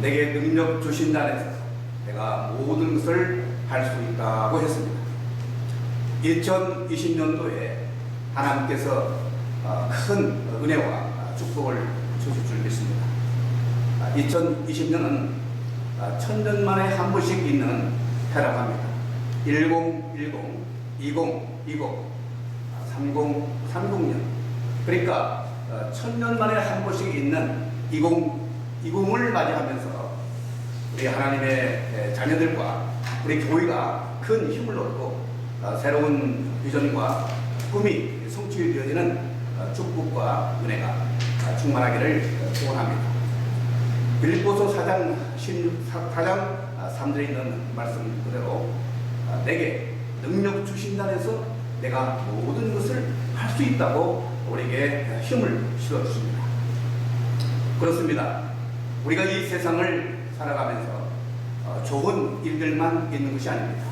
내게 능력 주신다 해서 내가 모든 것을 할 수 있다고 했습니다. 2020년도에 하나님께서 어, 큰 은혜와 축복을 주실 줄 믿습니다. 2020년은 천년 만에 한 번씩 있는 해라고 합니다. 1010, 2020, 30, 30년. 그러니까 어, 천년 만에 한 번씩 있는 20, 20을 맞이하면서 우리 하나님의 에, 자녀들과 우리 교회가 큰 힘을 얻고 어, 새로운 비전과 꿈이 성취되어지는 어, 축복과 은혜가 어, 충만하기를 어, 소원합니다. 빌립보서 4장 4장 3절에 있는 말씀 그대로 어, 내게 능력 주신다 해서 내가 모든 것을 할 수 있다고 우리에게 힘을 실어 주십니다. 그렇습니다. 우리가 이 세상을 살아가면서 어, 좋은 일들만 있는 것이 아닙니다.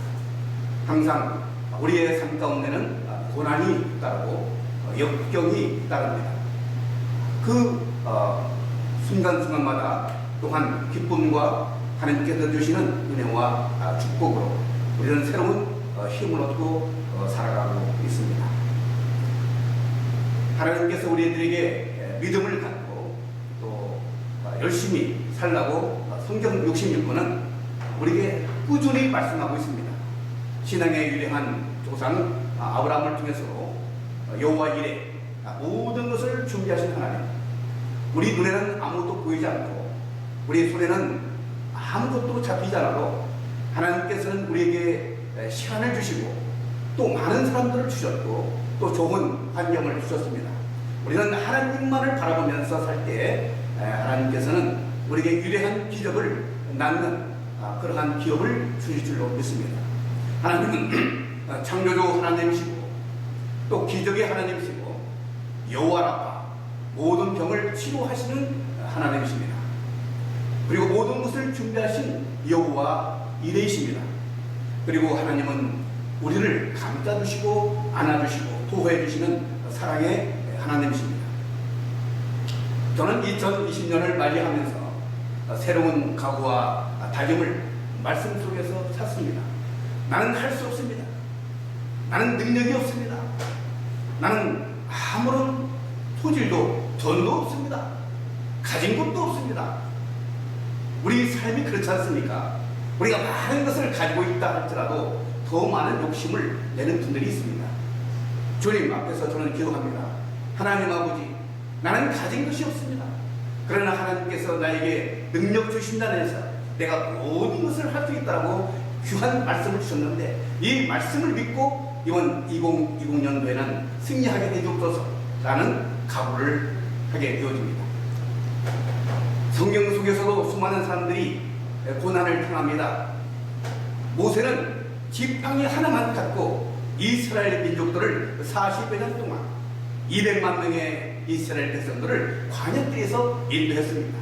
항상 우리의 삶 가운데는 어, 고난이 따르고 어, 역경이 따릅니다. 그 어, 순간순간마다 또한 기쁨과 하나님께서 주시는 은혜와 아, 축복으로 우리는 새로운 어, 힘을 얻고 어, 살아가고 있습니다. 하나님께서 우리들에게 에, 믿음을 열심히 살라고 어, 성경 66권은 우리에게 꾸준히 말씀하고 있습니다. 신앙의 유명한 조상 아, 아브라함을 통해서 어, 여호와 이래 아, 모든 것을 준비하신 하나님. 우리 눈에는 아무것도 보이지 않고 우리 손에는 아무것도 잡히지 않아도 하나님께서는 우리에게 에, 시간을 주시고 또 많은 사람들을 주셨고 또 좋은 환경을 주셨습니다. 우리는 하나님만을 바라보면서 살 때 하나님께서는 우리에게 유례한 기적을 낳는 아, 그러한 기업을 주실 줄로 믿습니다. 하나님은 어, 창조주 하나님이시고 또 기적의 하나님이시고 여호와라파 모든 병을 치료하시는 하나님이십니다. 그리고 모든 것을 준비하신 여호와 이레이십니다. 그리고 하나님은 우리를 감싸주시고 안아주시고 보호해주시는 사랑의 하나님이십니다. 저는 2020년을 맞이하면서 새로운 각오와 다짐을 말씀 속에서 찾습니다. 나는 할 수 없습니다. 나는 능력이 없습니다. 나는 아무런 소질도 돈도 없습니다. 가진 것도 없습니다. 우리 삶이 그렇지 않습니까? 우리가 많은 것을 가지고 있다 할지라도 더 많은 욕심을 내는 분들이 있습니다. 주님 앞에서 저는 기도합니다. 하나님 아버지, 나는 가진 것이 없습니다. 그러나 하나님께서 나에게 능력 주신다는 해서 내가 모든 것을 할 수 있다고 귀한 말씀을 주셨는데 이 말씀을 믿고 이번 2020년도에는 승리하게 해주옵소서 라는 각오를 하게 되어집니다. 성경 속에서도 수많은 사람들이 고난을 당합니다. 모세는 지팡이 하나만 갖고 이스라엘 민족들을 40여 년 동안 200만 명의 이스라엘 백성들을 광야길에서 인도했습니다.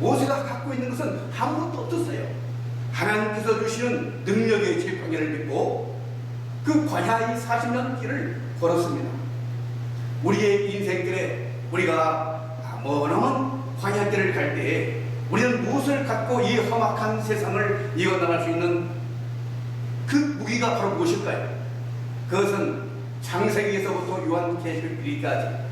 모세가 갖고 있는 것은 아무것도 없었어요. 하나님께서 주시는 능력의 지팡이를 믿고 그 광야의 40년 길을 걸었습니다. 우리의 인생길에 우리가 머나먼 광야길을 갈 때에 우리는 무엇을 갖고 이 험악한 세상을 이어나갈 수 있는 그 무기가 바로 무엇일까요? 그것은 창세기에서부터 요한계시록까지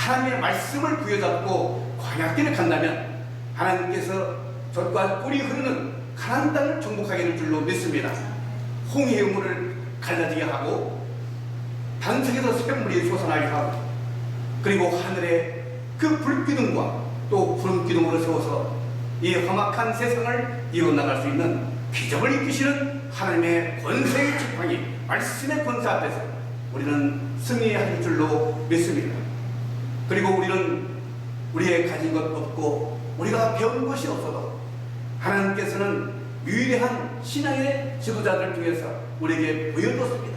하나님의 말씀을 부여잡고 광야길을 간다면 하나님께서 젖과 꿀이 흐르는 가나안 땅을 정복하게 될 줄로 믿습니다. 홍해의 물을 갈라지게 하고 단석에서 샘물이 솟아나게 하고 그리고 하늘에 그 불기둥과 또 푸른 기둥으로 세워서 이 험악한 세상을 이어나갈 수 있는 기적을 이끄시는 하나님의 권세의 지팡이 말씀의 권세 앞에서 우리는 승리할 줄로 믿습니다. 그리고 우리는 우리의 가진 것 없고 우리가 배운 것이 없어도 하나님께서는 유일한 신앙의 지도자들 중에서 우리에게 보여줬습니다.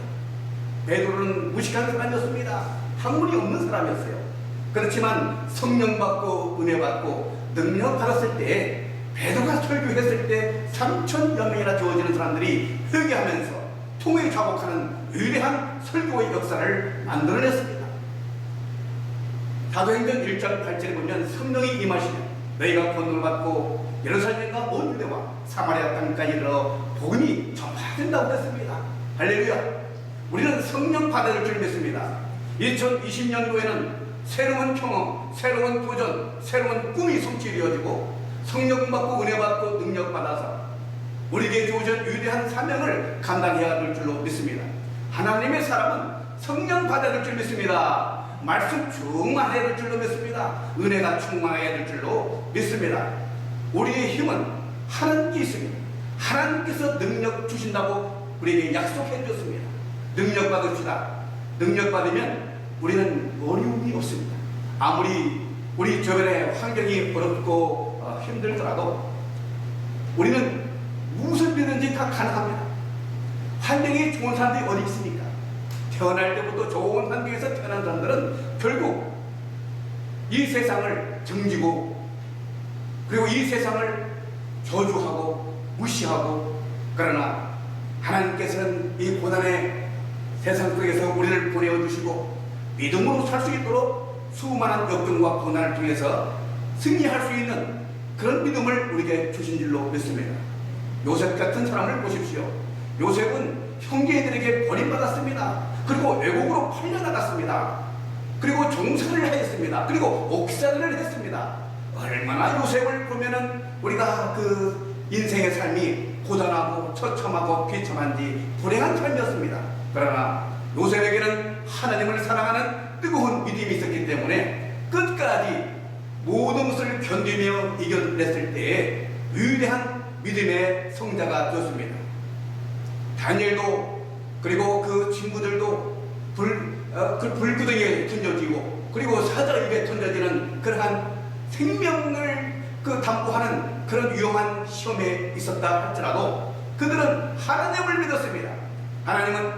베드로는 무식한 사람이었습니다. 학문이 없는 사람이었어요. 그렇지만 성령 받고 은혜 받고 능력 받았을 때 베드로가 설교했을 때 3천여 명이나 되어지는 사람들이 회개하면서 통일 자복하는 위대한 설교의 역사를 만들어냈습니다. 사도행전 1장 8절에 보면 성령이 임하시면 너희가 권능을 받고 예루살렘과 온 유대와 사마리아 땅까지 이르러 복음이 전파된다고 했습니다. 할렐루야. 우리는 성령 받을 줄 믿습니다. 2020년도에는 새로운 경험, 새로운 도전, 새로운 꿈이 성취되어지고 성령 받고 은혜 받고 능력 받아서 우리에게 주어진 위대한 사명을 감당해야 될 줄로 믿습니다. 하나님의 사람은 성령 받아야 될줄 믿습니다. 말씀 충만해야 될 줄로 믿습니다. 은혜가 충만해야 될 줄로 믿습니다. 우리의 힘은 하나님께 있습니다. 하나님께서 능력 주신다고 우리에게 약속해 주셨습니다. 능력 받읍시다. 능력 받으면 우리는 어려움이 없습니다. 아무리 우리 주변의 환경이 어렵고 어, 힘들더라도 우리는 무슨 일든지 다 가능합니다. 환경이 좋은 사람들이 어디 있습니까? 태어날 때부터 좋은 환경에서 태어난 사람들은 결국 이 세상을 정지고 그리고 이 세상을 저주하고 무시하고 그러나 하나님께서는 이 고난의 세상 속에서 우리를 보내어 주시고 믿음으로 살 수 있도록 수많은 역경과 고난을 통해서 승리할 수 있는 그런 믿음을 우리에게 주신 줄로 믿습니다. 요셉 같은 사람을 보십시오. 요셉은 형제들에게 버림받았습니다. 그리고 외국으로 팔려나갔습니다. 그리고 종사를 하였습니다. 그리고 옥살이를 했습니다. 얼마나 요셉을 보면은 우리가 그 인생의 삶이 고단하고 처참하고 비참한지 불행한 삶이었습니다. 그러나 요셉에게는 하나님을 사랑하는 뜨거운 믿음이 있었기 때문에 끝까지 모든 것을 견디며 이겨냈을 때에 위대한 믿음의 성자가 되었습니다. 다니엘도 그리고 그 친구들도 불, 어, 그 불구덩이에 던져지고 그리고 사자 입에 던져지는 그러한 생명을 그 담보하는 그런 위험한 시험에 있었다 할지라도 그들은 하나님을 믿었습니다. 하나님은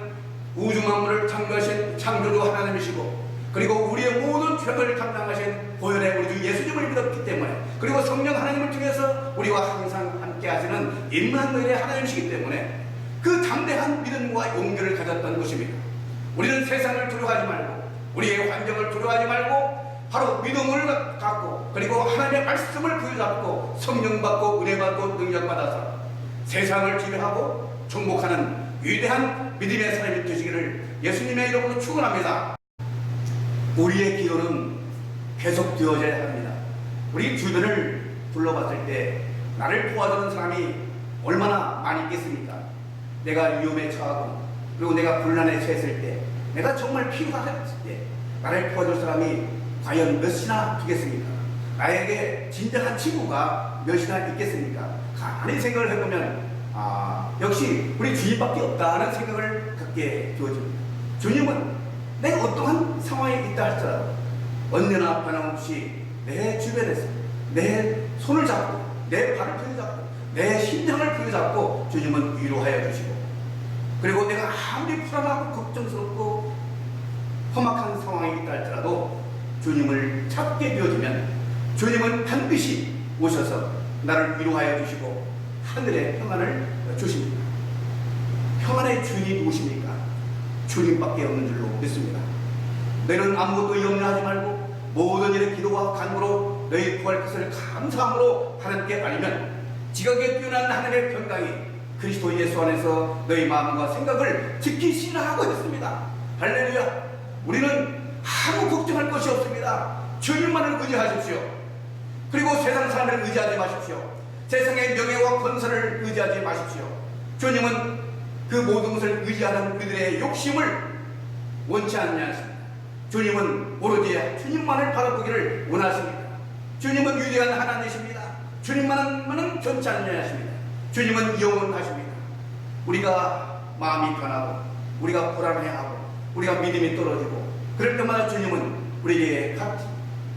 우주 만물을 창조하신 창조주 하나님이시고 그리고 우리의 모든 죄를 감당하신 보혈의 우리 주 예수님을 믿었기 때문에 그리고 성령 하나님을 통해서 우리와 항상 함께 하시는 임마누엘의 하나님이시기 때문에 그 담대한 믿음과 용기를 가졌던 것입니다. 우리는 세상을 두려워하지 말고 우리의 환경을 두려워하지 말고 바로 믿음을 갖고 그리고 하나님의 말씀을 부여잡고 성령 받고 은혜 받고 능력 받아서 세상을 지배하고 정복하는 위대한 믿음의 사람이 되시기를 예수님의 이름으로 축원합니다. 우리의 기도는 계속 되어져야 합니다. 우리 주변을 둘러봤을 때 나를 도와주는 사람이 얼마나 많이 있겠습니까? 내가 위험에 처하고 그리고 내가 곤란에 처했을 때 내가 정말 필요했을 때 나를 도와줄 사람이 과연 몇이나 되겠습니까? 나에게 진정한 친구가 몇이나 있겠습니까? 가만히 생각을 해보면 아 역시 우리 주님밖에 없다는 생각을 갖게 되어집니다. 주님은 내가 어떠한 상황에 있다 할지라도 언제나 변함없이 내 주변에서 내 손을 잡고 내 발을 부여잡고 내 심장을 부여잡고 주님은 위로하여 주시고 그리고 내가 아무리 불안하고 걱정스럽고 험악한 상황에 있다 할지라도 주님을 찾게 되어지면 주님은 반드시 오셔서 나를 위로하여 주시고 하늘의 평안을 주십니다. 평안의 주인이 누구십니까? 주님밖에 없는 줄로 믿습니다. 너희는 아무것도 염려하지 말고 모든 일에 기도와 간구로 너희 구할 것을 감사함으로 하나님께 알리면 지각에 뛰어난 하늘의 평강이 그리스도 예수 안에서 너희 마음과 생각을 지키시라 하고 했습니다. 할렐루야. 우리는 아무 걱정할 것이 없습니다. 주님만을 의지하십시오. 그리고 세상 사람을 의지하지 마십시오. 세상의 명예와 권세를 의지하지 마십시오. 주님은 그 모든 것을 의지하는 우리들의 욕심을 원치 않냐십니다. 주님은 오로지 주님만을 바라보기를 원하십니다. 주님은 위대한 하나님이십니다. 주님만은 견치 않냐십니다. 주님은 영원하십니다. 우리가 마음이 변하고 우리가 불안해하고 우리가 믿음이 떨어지고 그럴 때마다 주님은 우리에게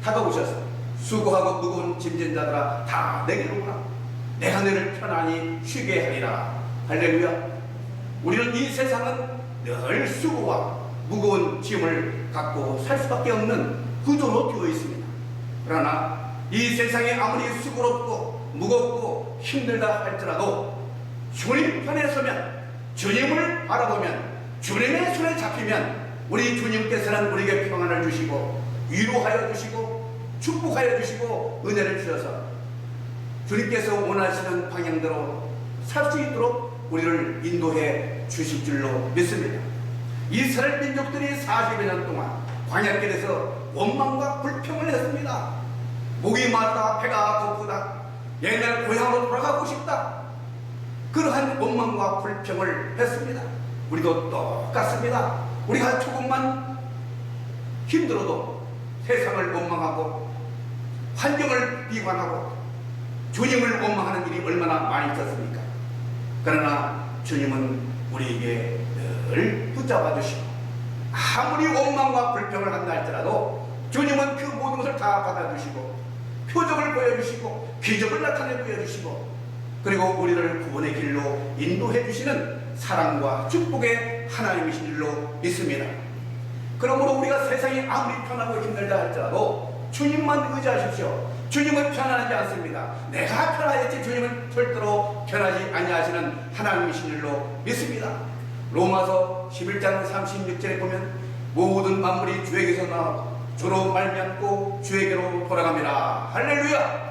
다가오셔서 수고하고 무거운 짐진 자들아 다 내게로 오라 내가 너를 편안히 쉬게 하리라. 할렐루야. 우리는 이 세상은 늘 수고와 무거운 짐을 갖고 살 수밖에 없는 구조로 되어 있습니다. 그러나 이 세상이 아무리 수고롭고 무겁고 힘들다 할지라도 주님 편에 서면 주님을 바라보면 주님의 손에 잡히면 우리 주님께서는 우리에게 평안을 주시고 위로하여 주시고 축복하여 주시고 은혜를 주셔서 주님께서 원하시는 방향대로 살 수 있도록 우리를 인도해 주실 줄로 믿습니다. 이스라엘 민족들이 40여 년 동안 광야길에서 원망과 불평을 했습니다. 목이 마르다 배가 고프다 옛날 고향으로 돌아가고 싶다 그러한 원망과 불평을 했습니다. 우리도 똑같습니다. 우리가 조금만 힘들어도 세상을 원망하고 환경을 비관하고 주님을 원망하는 일이 얼마나 많이 있었습니까? 그러나 주님은 우리에게 늘 붙잡아 주시고 아무리 원망과 불평을 한다 할지라도 주님은 그 모든 것을 다 받아주시고 표적을 보여주시고 기적을 나타내 보여주시고 그리고 우리를 구원의 길로 인도해 주시는 사랑과 축복의 하나님이신 줄로 믿습니다. 그러므로 우리가 세상이 아무리 편하고 힘들다 할지라도 주님만 의지하십시오. 주님은 편안하지 않습니다. 내가 편하겠지 주님은 절대로 편하지 아니하시는 하나님이신 줄로 믿습니다. 로마서 11장 36절에 보면 모든 만물이 주에게서 나와 주로 말미암고 주에게로 돌아갑니다. 할렐루야!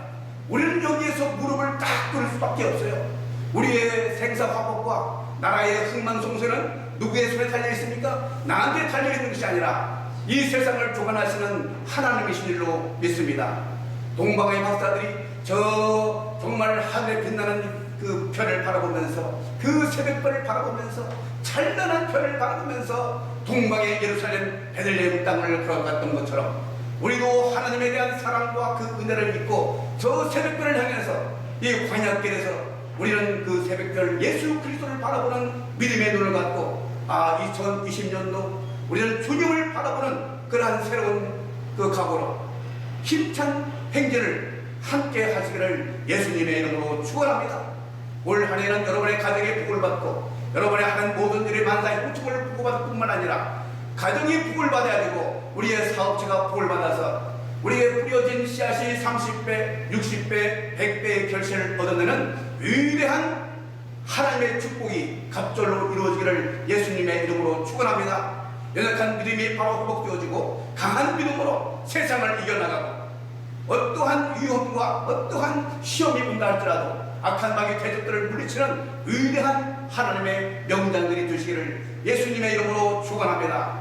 우리는 여기에서 무릎을 딱 꿇을 수밖에 없어요. 우리의 생사화복과 나라의 흥망성쇠는 누구의 손에 달려 있습니까? 나한테 달려 있는 것이 아니라 이 세상을 주관하시는 하나님이신 줄로 믿습니다. 동방의 박사들이 저 정말 하늘에 빛나는 그 별을 바라보면서 그 새벽별을 바라보면서 찬란한 별을 바라보면서 동방의 예루살렘 베들레헴 땅을 걸어갔던 것처럼 우리도 하나님에 대한 사랑과 그 은혜를 믿고 저 새벽별을 향해서 이 광야길에서 우리는 그 새벽별 예수 그리스도를 바라보는 믿음의 눈을 갖고 아 2020년도 우리는 주님을 바라보는 그러한 새로운 그 각오로 힘찬 행진을 함께 하시기를 예수님의 이름으로 축원합니다. 올 한해는 여러분의 가정에 복을 받고 여러분의 하는 모든 일이 만사의 호축을 보고받을 뿐만 아니라 가정이 복을 받아야 되고 우리의 사업체가 복을 받아서 우리의 뿌려진 씨앗이 30배, 60배, 100배의 결실을 얻어내는 위대한 하나님의 축복이 갑절로 이루어지기를 예수님의 이름으로 축원합니다. 연약한 믿음이 바로 회복되어지고 강한 믿음으로 세상을 이겨나가고 어떠한 위험과 어떠한 시험이 온다 할지라도 악한 마귀 대적들을 물리치는 위대한 하나님의 명장들이 되시기를 예수님의 이름으로 축원합니다.